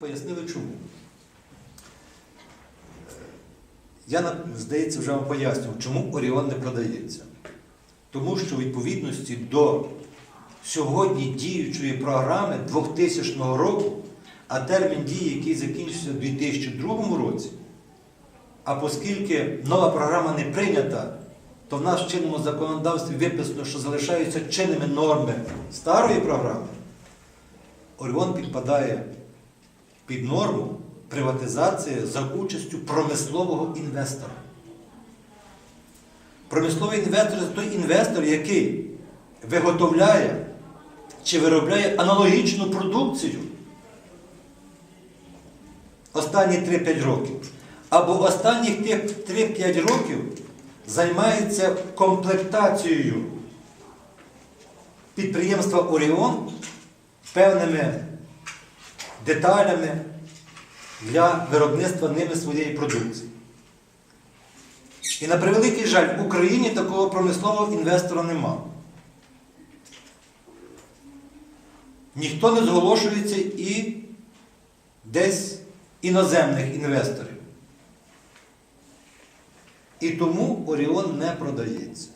Пояснили чому. Я, здається, вже вам пояснював, чому Оріон не продається. Тому що в відповідності до сьогодні діючої програми 2000 року, а термін дії, який закінчився у 2002 році, а оскільки нова програма не прийнята, то в нас в чинному законодавстві виписано, що залишаються чинними норми старої програми, Оріон підпадає під норму приватизації за участю промислового інвестора. Промисловий інвестор це той інвестор, який виготовляє чи виробляє аналогічну продукцію останні 3-5 років. Або останніх 3-5 років займається комплектацією підприємства Оріон певними деталями для виробництва ними своєї продукції. І на превеликий жаль, в Україні такого промислового інвестора нема. Ніхто не зголошується і десь іноземних інвесторів. І тому Оріон не продається.